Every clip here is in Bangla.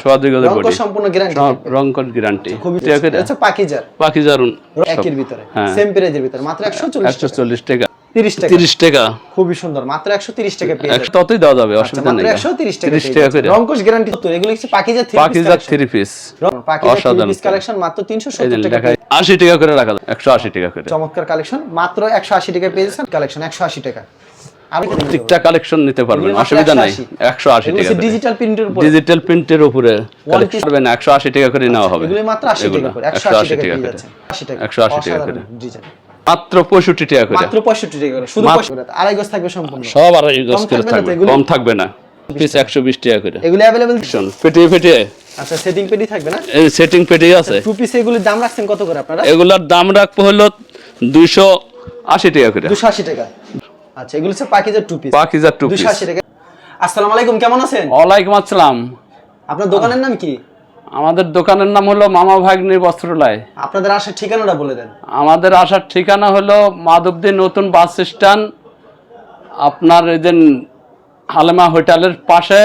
সোয়া দুই গজের বডি। সম্পূর্ণ গ্যারান্টি রং কোট গ্যারান্টি আচ্ছা পাকিজার। বাকি একের ভিতরে। হ্যাঁ। সেম প্রাইজের ভিতরে। মাত্র 140 একশো চল্লিশ টাকা। 30 টাকা। টাকা। খুবই সুন্দর। মাত্র 130 টাকা পেয়ে একশো ততই দেওয়া যাবে আচ্ছা, অসুবিধা নেই। 130 টাকা তিরিশ পেয়ে টাকা যাচ্ছেন। করে। রংকশ গ্যারান্টি তো এগুলো হচ্ছে পাকিজা পিস পিস কালেকশন মাত্র এই 370 টাকা দেখা আশি টাকা করে রাখা যাবে একশো আশি টাকা করে। চমৎকার কালেকশন মাত্র 180 টাকা পেয়ে যাচ্ছেন। কালেকশন 180 টাকা। প্রত্যেকটা কালেকশন নিতে পারবেন এগুলো মাত্র অসুবিধা নাই 180 একশো আশি এগুলো টাকা হচ্ছে ডিজিটাল প্রিন্টের উপর ডিজিটাল প্রিন্টের উপরে One piece- পারবেন একশো আশি টাকা করে নেওয়া হবে এগুলো মাত্র 80 এগুলো, টাকা করে 180 180 টাকা টাকা পেয়ে করে। যাচ্ছেন 80 টাকা 180 টাকা অসাধারণ করে। ডিজাইন মাত্র পঁয়ষট্টি টাকা করে মাত্র 65 টাকা করে শুধু মাত্র- 65 আড়াই গজ থাকবে সম্পূর্ণ সব আড়াই গজ করে থাকবে না তো থাকবে এগুলো? কম থাকবে না পিস একশো বিশ টাকা করে এগুলো अवेलेबल শোন, পেটিয়ে পেটিয়ে আচ্ছা সেটিং পেডি থাকবে না এই সেটিং পেটিয়ে আছে টু পিস এগুলির দাম রাখছেন কত করে আপনারা এগুলার দাম রাখবো হলো দুইশো আশি টাকা করে 280 টাকা আচ্ছা এগুলো হচ্ছে পাকিজার টু পিস পাকিজার টু পিস 280 টাকা। আসসালামু আলাইকুম কেমন আছেন? ওয়ালাইকুম আসসালাম। আপনার দোকানের নাম কি? আমাদের দোকানের নাম হলো মামা ভাগ্নির বস্ত্রালয়। আপনাদের আসার ঠিকানাটা বলে দেন। আমাদের আসার ঠিকানা হলো মাধবদী নতুন বাস স্ট্যান্ড। আপনার এই যে হালেমা হোটেলের পাশে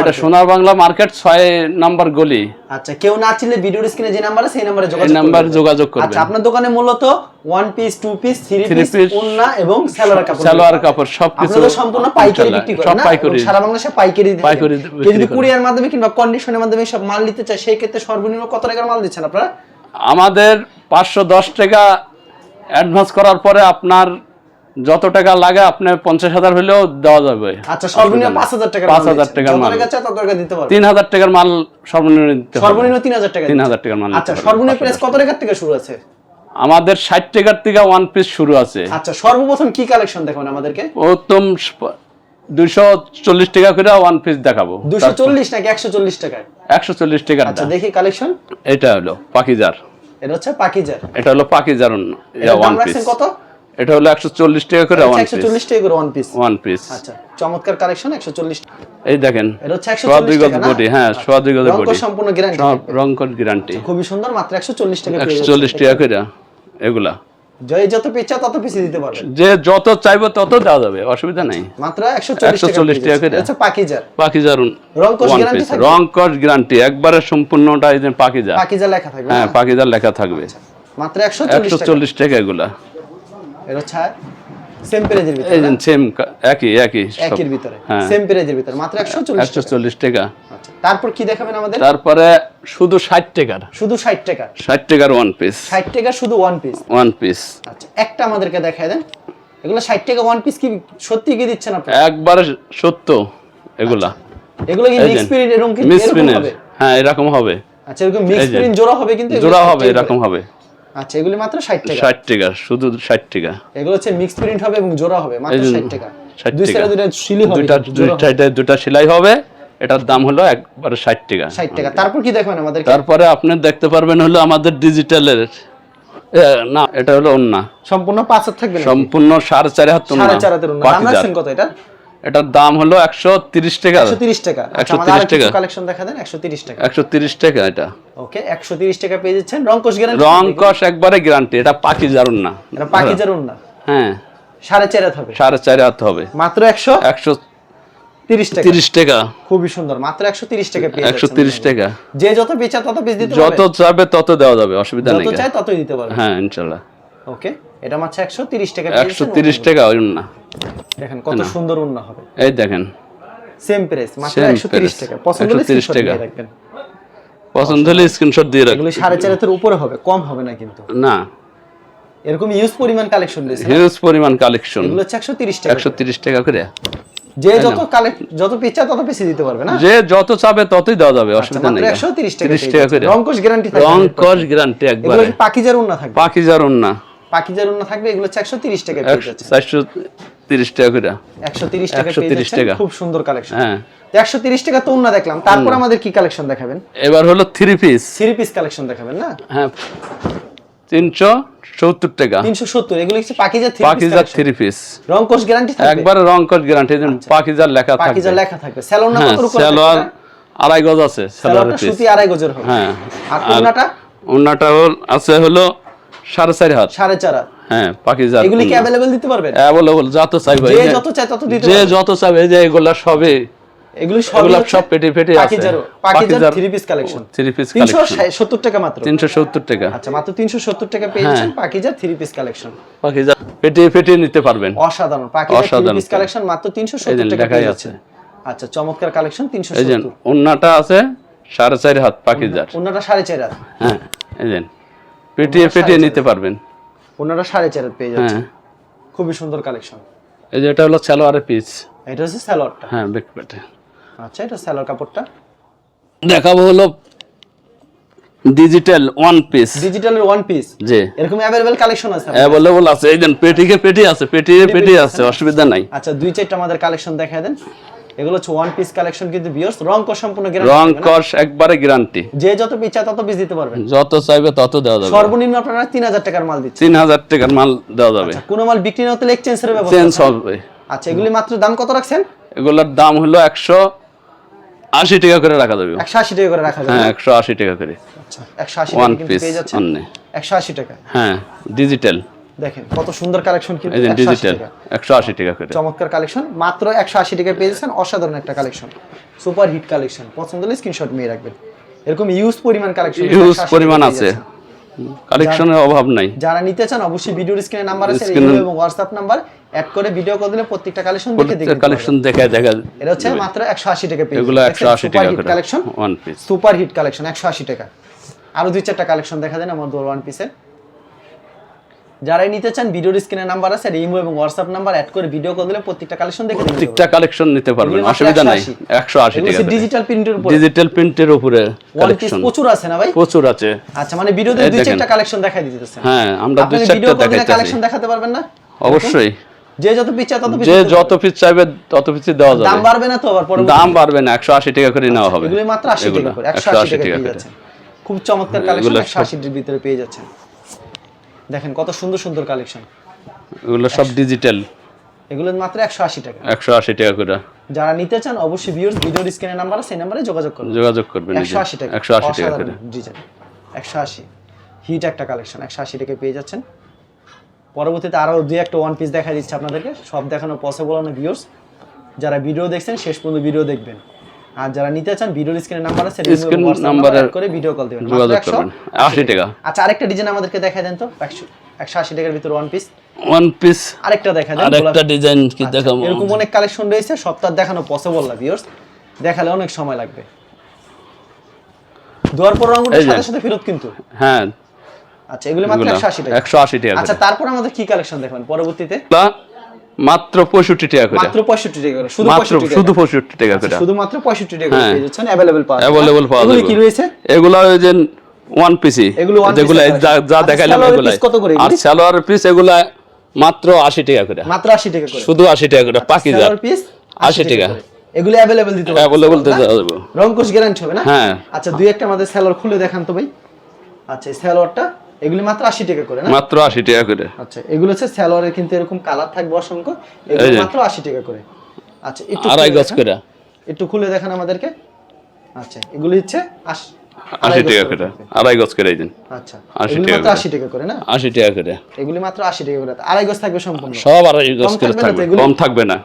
এটা সোনার বাংলা মার্কেট ছয় নাম্বার গলি। আচ্ছা কেউ না চিনলে ভিডিওর স্ক্রিনে যে নাম্বার আছে সেই নাম্বারে যোগাযোগ নাম্বার যোগাযোগ করবেন। আচ্ছা আপনার দোকানে মূলত one piece two piece three piece ওন্না এবং সালোয়ার কাপড় সালোয়ার কাপড় সবকিছু আপনারা সম্পূর্ণ পাইকারি বিক্রি করেন না? পাইকারি। সারা বাংলাদেশে পাইকারি দিতে পাইকারি যদি। কুরিয়ার মাধ্যমে কিংবা কন্ডিশনের মাধ্যমে সব মাল নিতে চায় সেই ক্ষেত্রে সর্বনিম্ন কত টাকার মাল দিচ্ছেন আপনারা? আমাদের পাঁচশো দশ টাকা অ্যাডভান্স করার পরে আপনার যত টাকা লাগে আপনি পঞ্চাশ হাজার হলেও দেওয়া যাবে। আচ্ছা সর্বনিম্ন পাঁচ হাজার টাকার পাঁচ মাল হাজার টাকার টাকা টাকা তিন হাজার টাকার মাল সর্বনিম্ন সর্বনিম্ন তিন হাজার টাকা তিন হাজার টাকার মাল আচ্ছা সর্বনিম্ন প্রাইস কত টাকার থেকে শুরু আছে? আমাদের ষাট টাকার থেকে ওয়ান পিস শুরু আছে। আচ্ছা সর্বপ্রথম কি কালেকশন দেখাবেন আমাদেরকে? প্রথম দুইশো চল্লিশ টাকা করে ওয়ান পিস দেখাবো। দুশো চল্লিশ নাকি একশো চল্লিশ টাকায় একশো চল্লিশ টাকার আচ্ছা দেখি কালেকশন এটা হলো পাকিজার। এটা হচ্ছে পাকিজার। এটা হলো পাকিজার এটার ওয়ান পিস কত? এটা হলো একশো চল্লিশ টাকা করে ওয়ান পিস চল্লিশ টাকা করে ওয়ান পিস ওয়ান পিস আচ্ছা চমৎকার কালেকশন একশো চল্লিশ এই দেখেন এটা হচ্ছে একশো সোয়া দুই চল্লিশ গজ টাকা বডি হ্যাঁ সোয়া দুই গজের রং বডি সম্পূর্ণ গ্যারান্টি রং কোড গ্যারান্টি খুবই সুন্দর মাত্র একশো চল্লিশ টাকা পেয়ে একশো যাচ্ছেন। চল্লিশ টাকা করে এগুলা জয় যত পিচ্ছা তত পিসি দিতে পারবেন যে যত চাইব তত দেওয়া যাবে অসুবিধা নাই মাত্র 140 টাকা করে। হচ্ছে পাকিজার পাকিজার রংকশ ওয়ান guarantee পিস থাকবে? রং কস গ্যারান্টি একবারে সম্পূর্ণটা এই যে পাকিজা পাকিজা লেখা থাকবে হ্যাঁ? পাকিজার লেখা থাকবে মাত্র একশো চল্লিশ একশো টাকা চল্লিশ টাকা এগুলা এটা হচ্ছে সেম প্রাইজের ভিতরে এই না? যে সেম একই একই একের ভিতরে হ্যাঁ। সেম প্রাইজের ভিতরে মাত্র টাকা। আচ্ছা তারপর কি দেখাবেন আমাদের? তারপরে শুধু ষাট টাকার। শুধু ষাট টাকা ষাট টাকার ওয়ান পিস ষাট টাকা শুধু ওয়ান পিস ওয়ান পিস আচ্ছা একটা আমাদেরকে দেখায় দেন। এগুলো ষাট টাকা ওয়ান পিস কি সত্যি কি দিচ্ছেন আপনি একবারে সত্য এগুলা। এগুলো কি মিক্স প্রিন্ট এরকম কি এরকম হবে? হ্যাঁ এরকম হবে। আচ্ছা এরকম মিক্স প্রিন্ট জোড়া হবে কিন্তু জোড়া হবে এরকম হবে। আচ্ছা এগুলি মাত্র ষাট টাকা। ষাট টাকা শুধু ষাট টাকা। এগুলো হচ্ছে মিক্স প্রিন্ট হবে এবং জোড়া হবে মাত্র এই যে, ষাট টাকা। দুই সাইডে দুটো শিলি হবে হবে। দুইটা দুটা সেলাই হবে এটার দাম হলো একবারে ষাট টাকা। ষাট টাকা। তারপর কি দেখবেন আমাদেরকে? তারপরে আপনি দেখতে পারবেন হলো আমাদের ডিজিটালের না এটা হলো অন্য সম্পূর্ণ পাঁচ হাত থাকবে সম্পূর্ণ সাড়ে চারি হাত সাড়ে চার হাতের পাকিজার। কত এটা? এটার দাম হলো একশো তিরিশ টাকা একশো তিরিশ টাকা আচ্ছা 130 আমাদের আর কিছু টাকা। কালেকশন দেখা দেন একশো তিরিশ টাকা একশো তিরিশ টাকা এটা ওকে একশো তিরিশ টাকা পেয়ে যাচ্ছেন রংকশ গ্যারান্টি রং কস একবারে গ্যারান্টি এটা পাকি জারুন না এটা পাকিজার উন্না হ্যাঁ সাড়ে চার হাত হবে সাড়ে চারি হাত হবে মাত্র একশো একশো তিরিশ টাকা খুবই সুন্দর মাত্র একশো তিরিশ টাকা একশো তিরিশ টাকা যে যত বেচা তত পিস দিতে যত চাবে তত দেওয়া যাবে অসুবিধা নেই যত চায় ততই দিতে পারবে হ্যাঁ ইনশাল্লাহ ওকে এটা মাত্র একশো তিরিশ টাকা একশো তিরিশ টাকা ওই না দেখেন কত সুন্দর উন্না হবে। এই দেখেন। সেম প্রাইস মাত্র Same একশো তিরিশ price, টাকা। পছন্দ হলে 130 টাকা। রাখবেন। পছন্দ হলে স্ক্রিনশট দিয়ে এগুলো হাতের উপরে হবে কম হবে না কিন্তু। না। এরকম ইউজ পরিমাণ কালেকশন হিউজ পরিমাণ কালেকশন এগুলো হচ্ছে একশো তিরিশ টাকা। একশো তিরিশ টাকা করে। যে যত কালেক্ট যত পিচ্ছা তত বেশি দিতে পারবে না? যে যত চাবে ততই দেওয়া যাবে আচ্ছা, অসুবিধা নেই। একশো তিরিশ টাকা তিরিশ টাকা করে। রংকশ গ্যারান্টি থাকবে। রং 100% গ্যারান্টি একবারে পাকিজার উন্না থাকবে? পাকি জারুন না পাকিজার উন্না থাকবে এগুলো হচ্ছে একশো তিরিশ টাকা চারশো তিরিশ টাকা করে। একশো তিরিশ টাকা পেয়ে 130 যাচ্ছেন। টাকা। খুব সুন্দর কালেকশন হ্যাঁ। একশো তিরিশ টাকা তো উন্না দেখলাম। তারপর আমাদের কি কালেকশন দেখাবেন? এবার হলো three piece three piece collection দেখাবেন না? হ্যাঁ। তিনশো সত্তর টাকা। তিনশো সত্তর এগুলো হচ্ছে পিস পাকিজার থ্রি পিস রংকশ গ্যারান্টি থাকবে? একবারে রং কস গ্যারান্টি পাকিজার লেখা থাকবে। পাকিজার লেখা থাকবে। স্যালোন না হ্যাঁ কত আড়াই গজ আছে সালোয়ারের সুতি আড়াই গজের হবে। হ্যাঁ। আর উন্নাটা হল আছে হলো সাড়ে চারি হাত। সাড়ে চার হাত। হ্যাঁ পাকিজার এগুলি কি অ্যাভেলেবেল দিতে পারবেন? অ্যাভেলেবল যত চাইবে যে এই যে- যত চায় তত দিতে যে যত এই যে এগুলা সবে এগুলো এগুলো সব পেটি পেটি আছে। পাকিজার three piece collection three piece collection সত্তর টাকা মাত্র। তিনশো সত্তর টাকা। আচ্ছা মাত্র টাকা হ্যাঁ। পাকিজার থ্রি পিস কালেকশন পাকিজা পেটি পেটি নিতে পারবেন। অসাধারণ। পাকিজার থ্রি অসাধারণ পিস কালেকশন মাত্র টাকা পেয়ে আছে। আচ্ছা চমৎকার কালেকশন অন্যটা আছে সাড়ে চার হাত পাকিজার ওনারা সাড়ে চার হাত। হ্যাঁ এই পেটিয়ে পেটিয়ে নিতে পারবেন। ওনারা সাড়ে চার পেয়ে যাচ্ছে। হ্যাঁ। খুবই সুন্দর কালেকশন এই যে এটা হলো সালোয়ারের পিস এটা হচ্ছে স্যালোয়ারটা হ্যাঁ বেক পেটে আচ্ছা এটা স্যালোয়ার কাপড়টা। দেখাবো হলো ডিজিটাল ওয়ান পিস ডিজিটালের ওয়ান পিস জি। এরকম অ্যাভেলেবেল কালেকশন আছে অ্যাভেলেবল আছে। এই যে পেটিকে পেটি আছে। পেটিয়ে পেটি আছে অসুবিধা নাই। আচ্ছা দুই চারটা আমাদের কালেকশন দেখায় দেন। এগুলো হচ্ছে ওয়ান পিস কালেকশন কিন্তু বিয়র্স রং সম্পূর্ণ রং গ্যারান্টি কস একবারে গ্যারান্টি যে যত পিস তত পিস দিতে পারবেন যত চাইবে তত দেওয়া যাবে। সর্বনিম্ন আপনারা তিন হাজার টাকার মাল দিচ্ছেন। তিন হাজার টাকার মাল দেওয়া যাবে। কোনো মাল বিক্রি না হতে এক্সচেঞ্জের ব্যবস্থা চেঞ্জ হবে। আচ্ছা এগুলি মাত্র দাম কত রাখছেন? এগুলোর দাম হলো একশো আশি টাকা করে রাখা যাবে। একশো আশি টাকা করে রাখা যাবে। হ্যাঁ একশো আশি টাকা করে। আচ্ছা একশো আশি ওয়ান টাকা কিন্তু পেয়ে যাচ্ছেন। অন্য। একশো আশি টাকা। হ্যাঁ ডিজিটাল দেখেন কত সুন্দর কালেকশন কিন্তু 180 টাকা। করে। চমৎকার কালেকশন মাত্র একশো আশি টাকায় পেয়ে যাচ্ছেন অসাধারণ একটা কালেকশন সুপার হিট কালেকশন পছন্দ হলে স্ক্রিনশট নিয়ে রাখবেন। এরকম ইউজ পরিমাণ কালেকশন ইউজ পরিমাণ আছে। কালেকশনের অভাব নাই। যারা নিতে চান অবশ্যই ভিডিওর স্ক্রিনে নাম্বার আছে এবং হোয়াটসঅ্যাপ নাম্বার অ্যাড করে ভিডিও কল দিলে প্রত্যেকটা কালেকশন দেখে দেখে কালেকশন দেখে দেখা এটা হচ্ছে মাত্র একশো আশি টাকা পেয়ে এগুলো একশো আশি টাকা করে। Collection one piece super hit collection একশো আশি টাকা। আরও দুই চারটা কালেকশন দেখা দেন আমার ওয়ান পিসের যারাই নিতে চান ভিডিওর স্ক্রিনে নাম্বার আছে আর ইমো এবং হোয়াটসঅ্যাপ নাম্বার অ্যাড করে ভিডিও কল দিলে প্রত্যেকটা কালেকশন দেখে প্রত্যেকটা কালেকশন নিতে পারবেন অসুবিধা নাই একশো আশি। টাকা ডিজিটাল প্রিন্টের উপর। ডিজিটাল প্রিন্টের উপরে কালেকশন প্রচুর আছে না ভাই? প্রচুর আছে। আচ্ছা মানে ভিডিওতে দুই চারটা কালেকশন দেখাই দিতেছেন হ্যাঁ আমরা দুই চারটা দেখাইতেছি। কালেকশন দেখাতে পারবেন না? অবশ্যই। যে যত পিস চায় তত পিস যে যত পিস চাইবে তত পিস দেওয়া যাবে। দাম বাড়বে না তো আবার পরে দাম বাড়বে না একশো আশি টাকা করে নেওয়া হবে। এগুলো মাত্র আশি এগুলো, টাকা করে একশো 180 আশি টাকা করে। খুব চমৎকার কালেকশন এগুলো একশো আশিটির ভিতরে পেয়ে যাচ্ছেন। দেখেন কত সুন্দর সুন্দর কালেকশন। এগুলো সব ডিজিটাল এগুলো মাত্র একশো আশি টাকা। একশো আশি টাকা করে। যারা নিতে চান অবশ্যই ভিউর ভিডিওর স্ক্রিনের নাম্বার সেই নাম্বারে যোগাযোগ করুন। যোগাযোগ করবেন একশো আশি টাকা। একশো আশি টাকা করে। ডিজাইন একশো আশি। হিট একটা কালেকশন একশো আশি টাকা পেয়ে যাচ্ছেন। পরবর্তীতে আরও দুই একটা ওয়ান পিস দেখা দিচ্ছে আপনাদেরকে। সব দেখানো পসিবল না ভিউর্স যারা ভিডিও দেখছেন শেষ পর্যন্ত ভিডিও দেখবেন। আর যারা নিতে চান ভিডিওর স্ক্রিনের নাম্বার আছে Screen নাম্বারে করে ভিডিও কল দিবেন। যোগাযোগ করবেন। আশি টাকা। আচ্ছা আরেকটা ডিজাইন আমাদেরকে দেন তো। একশো একশো আশি টাকার ভিতরে ওয়ান পিস ওয়ান পিস আরেকটা দেখা দেন আর একটা ডিজাইন কি আচ্ছা, দেখাবো? এরকম অনেক কালেকশন রয়েছে সপ্তাহ দেখানো পসিবল না ভিউয়ার্স দেখালে অনেক সময় লাগবে। দুয়ার পর এই সাথে সাথে ফেরত কিন্তু। হ্যাঁ। আচ্ছা এগুলো মাত্র এগুলো একশো আশি টাকা। একশো আশি টাকা আচ্ছা তারপর আমাদের কি কালেকশন দেখবেন? পরবর্তীতে? মাত্র পঁয়ষট্টি টাকা করে। মাত্র পঁয়ষট্টি টাকা করে শুধু মাত্র 65 শুধু পঁয়ষট্টি টাকা করে। আচ্ছা, শুধুমাত্র পঁয়ষট্টি টাকা করে হ্যাঁ। পেয়ে যাচ্ছেন পাওয়া যাবে। পাওয়া এগুলো যাবে। কি রয়েছে? এগুলো ওই যে ওয়ান পিসি এগুলো যেগুলো যা আচ্ছা, দেখাইলাম করে আর সালোয়ার পিস এগুলা মাত্র আশি টাকা করে। মাত্র আশি টাকা করে। শুধু আশি টাকা করে পাকিজার পিস আশি টাকা এগুলো অ্যাভেলেবল দিতে পারবেন। অ্যাভেলেবল না? দেওয়া যাবে রংকোশ গ্যারান্টি হবে না? হ্যাঁ। আচ্ছা দুই একটা আমাদের স্যালোয়ার খুলে দেখান তো ভাই। আচ্ছা এই স্যালোয়ারটা এগুলি মাত্র আশি টাকা করে না? মাত্র আশি টাকা করে। আচ্ছা এগুলো হচ্ছে স্যালোয়ারের কিন্তু এরকম কালার থাকবে অসংখ্য। এগুলো মাত্র আশি টাকা করে। আচ্ছা একটু আড়াই গজ। করে। একটু খুলে দেখান আমাদেরকে। আচ্ছা এগুলি হচ্ছে আশ- আশি আড়াই গজ টাকা করে করে। আড়াই গজ করে দিন আচ্ছা 80 টাকা মাত্র করে। আশি টাকা করে না? আশি টাকা করে। এগুলি মাত্র আশি টাকা করে। আড়াই গজ থাকবে সম্পূর্ণ। সব আড়াই গজ করে থাকবে? কম থাকবে। না।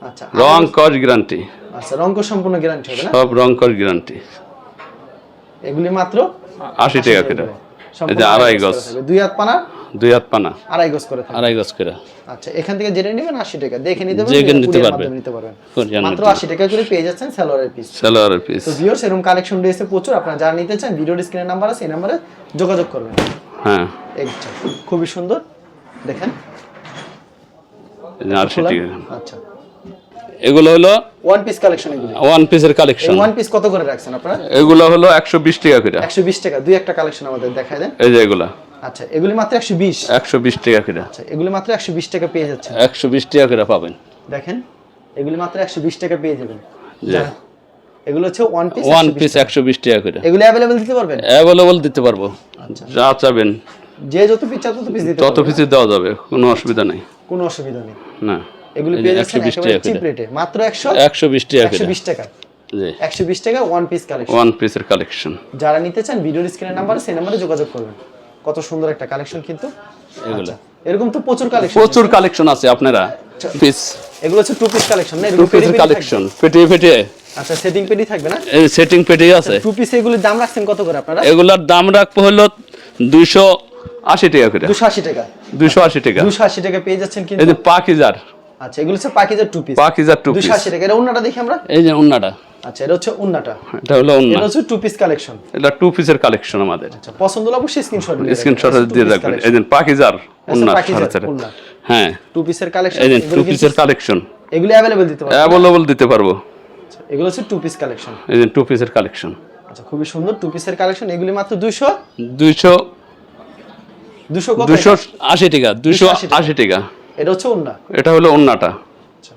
আচ্ছা রং কস গ্যারান্টি। আচ্ছা রঙ্ক সম্পূর্ণ গ্যারান্টি হবে না? সব রং কস গ্যারান্টি। এগুলি মাত্র আশি টাকা করে। আড়াই গজ। দুই হাত পানা? দুই হাত পানা। আড়াই গজ করে আড়াই গজ করে। আচ্ছা এখান থেকে জেনে নেবেন আশি টাকা। দেখে নিতে পারবেন দেখে নিতে পারবেন। নিতে পারবেন। মাত্র নিতে- আশি টাকা করে পেয়ে যাচ্ছেন স্যালোয়ারের পিস সালোয়ারের পিস তো ভিউয়ার্স এরকম কালেকশন রয়েছে প্রচুর। আপনারা যারা নিতে চান ভিডিও স্ক্রিনের নাম্বার আছে এই নাম্বারে যোগাযোগ করবেন। হ্যাঁ। খুবই সুন্দর। দেখেন। আচ্ছা। এগুলো হলো ওয়ান পিস কালেকশন এগুলো। ওয়ান পিসের কালেকশন ওয়ান পিস কত করে রাখছেন আপনারা? এগুলো হলো একশো বিশ টাকা করে। একশো বিশ টাকা। দুই একটা কালেকশন আমাদের দেখায় দেন। এই যে এগুলা। আচ্ছা এগুলি মাত্র একশো বিশ? একশো বিশ টাকা করে। আচ্ছা এগুলি মাত্র একশো বিশ টাকা পেয়ে যাচ্ছে একশো বিশ টাকা করে পাবেন। দেখেন এগুলি মাত্র একশো বিশ টাকা পেয়ে যাবেন। এগুলো হচ্ছে ওয়ান পিস ওয়ান পিস একশো বিশ টাকা করে। এগুলি অ্যাভেলেবেল দিতে পারবেন? অ্যাভেলেবল দিতে পারব। আচ্ছা। যা চাবেন। যে যত পিস তত পিস দিতে তত পিসে দেওয়া যাবে কোনো অসুবিধা নেই। কোনো অসুবিধা নেই। না। এগুলি এই পেয়ে যাচ্ছেন একেবারে চিপ রেটে মাত্র একশো একশো বিশ টাকা একশো করে বিশ টাকা। জি। একশো বিশ টাকা ওয়ান পিস কালেকশন ওয়ান পিসের কালেকশন যারা নিতে চান ভিডিওর স্ক্রিনের নাম্বার সেই নাম্বারে যোগাযোগ করবেন। কত সুন্দর একটা কালেকশন কিন্তু। এগুলো। আচ্ছা, এরকম তো প্রচুর কালেকশন প্রচুর কালেকশন আছে আপনারা। পিস এগুলো হচ্ছে টু পিস কালেকশন না? টু পিসের কালেকশন আচ্ছা সেটিং পেডি থাকবে না? এই সেটিং পেটি আছে। টু পিস এগুলির দাম রাখছেন কত করে আপনারা? এগুলার দাম রাখব হলো দুইশো আশি টাকা করে। দুশো আশি টাকা। দুইশো আশি টাকা। দুশো আশি টাকা পেয়ে যাচ্ছেন এই কিন্তু। যে পাকিজার আচ্ছা এগুলো হচ্ছে পাকিজার টু পিস পাকিজার টু পিস দুশো আশি টাকা এটা উন্নাটা দেখি আমরা? এই যে উন্নাটা আচ্ছা এটা হচ্ছে উন্নাটা এটা হলো উন্না এটা হচ্ছে টু পিস কালেকশন এটা টু পিসের কালেকশন আমাদের। আচ্ছা পছন্দ হলে অবশ্যই স্ক্রিনশট স্ক্রিনশট দিয়ে রাখবেন। এই যে পাকিজার চারে। উন্না। হ্যাঁ। টু পিসের কালেকশন এই যে টু পিসের কালেকশন এগুলো অ্যাভেলেবল দিতে পারবেন অ্যাভেলেবল দিতে পারব। এগুলো হচ্ছে টু পিস কালেকশন এই যে টু পিসের কালেকশন আচ্ছা খুবই সুন্দর টু পিসের কালেকশন এগুলি মাত্র দুইশো? দুইশো দুশো কত? দুইশো আশি টাকা দুইশো 280 টাকা। এটা হচ্ছে উন্না এটা হলো উন্নাটা আচ্ছা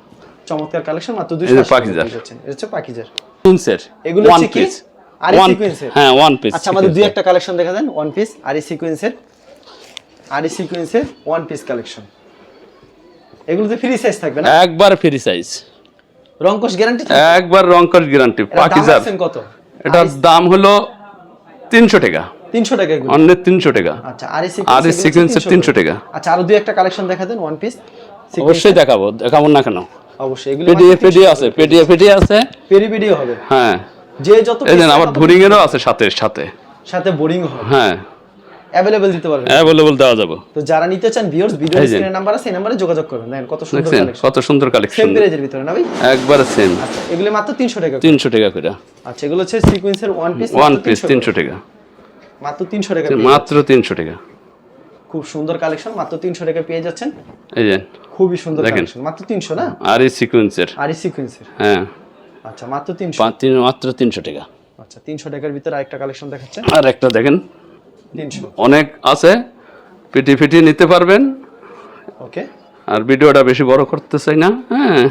চমৎকার কালেকশন মাত্র এই দুইশো যে পাকিজার। এটা হচ্ছে পাকিজার পিন্সের এগুলো হচ্ছে কি? আরি সিকোয়েন্সের? হ্যাঁ ওয়ান পিস আচ্ছা আমাদের দুই একটা কালেকশন দেখা দেন। ওয়ান পিস আরি সিকোয়েন্সের আরি সিকোয়েন্সের ওয়ান পিস কালেকশন এগুলোতে ফ্রি সাইজ থাকবে না? একবার ফ্রি সাইজ রংকশ গ্যারান্টি একবার রংকশ গ্যারান্টি পাকিজার কত? এটার দাম হলো তিনশো টাকা। তিনশো টাকা অন্য তিনশো টাকা। আচ্ছা আরি আরি সিকোয়েন্সের তিনশো টাকা। আচ্ছা আরও দুই একটা কালেকশন দেখা দেন ওয়ান পিস অবশ্যই দেখাবো দেখাবো না কেন? অবশ্যই এগুলো পেডিএ পেডিএ আছে পেডিএ পেডিএ আছে। পেরি পেডিও হবে। হ্যাঁ। যে যত এই দেন আবার ভুরিং এরও আছে সাথে সাথে। সাথে বোরিং হবে। হ্যাঁ। অ্যাভেলেবল দিতে পারবেন। অ্যাভেলেবল দেওয়া যাবে। তো যারা নিতে চান ভিউয়ার্স ভিডিও এই যে। স্ক্রিনের নাম্বার আছে এই নাম্বারে যোগাযোগ করবেন। দেখেন কত সুন্দর কালেকশন কত সুন্দর সেম কালেকশন প্রাইজের ভিতরে না ভাই? একবার সেম আচ্ছা এগুলো মাত্র 300 টাকা করে। তিনশো টাকা করে। আচ্ছা এগুলো হচ্ছে সিকোয়েন্সের ওয়ান পিস ওয়ান পিস তিনশো টাকা। মাত্র 300 টাকা মাত্র তিনশো টাকা। খুব সুন্দর কালেকশন মাত্র 300 টাকা পেয়ে যাচ্ছেন। এই যে খুবই সুন্দর। কালেকশন মাত্র 300 না? আর এই সিকোয়েন্সের আর এই সিকোয়েন্সের হ্যাঁ। আচ্ছা মাত্র 300 পাঁচ তিন মাত্র তিনশো টাকা। আচ্ছা 300 টাকার ভিতরে আরেকটা কালেকশন দেখাচ্ছে আর একটা দেখেন। 300 অনেক আছে পিটি ফিটি নিতে পারবেন। ওকে। আর ভিডিওটা বেশি বড় করতে চাই না হ্যাঁ।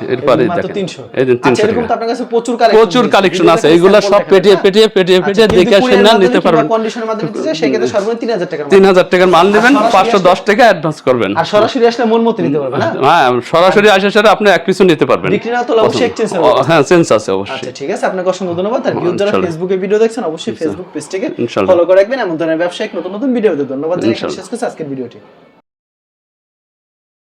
দেখেন। এই আচ্ছা এরকম তো আপনার কাছে প্রচুর কালেকশন প্রচুর কালেকশন আছে। এইগুলা সব পেটিয়ে পেটিয়ে পেটিয়ে পেটিয়ে দেখে আসেন না নিতে পারবেন। কন্ডিশনের মাধ্যমে দিতে চাই সেক্ষেত্রে সর্বনিম্ন 3000 টাকার মাল। নেবেন পাঁচশো দশ টাকা অ্যাডভান্স করবেন। আর সরাসরি আসলে মন মতো নিতে পারবে না হ্যাঁ সরাসরি আসে আপনি এক নিতে পারবেন। বিক্রি না তো অবশ্যই এক্সচেঞ্জ হবে হ্যাঁ সেন্স আছে অবশ্যই। আচ্ছা ঠিক আছে আপনাকে অসংখ্য ধন্যবাদ। আর ভিউ যারা ফেসবুকে ভিডিও দেখছেন অবশ্যই ফেসবুক পেজটিকে। ফলো করে রাখবেন। এমন ধরনের ব্যবসায়িক নতুন নতুন ভিডিও ধন্যবাদ জানিয়ে শেষ করছি আজকের ভিডিওটি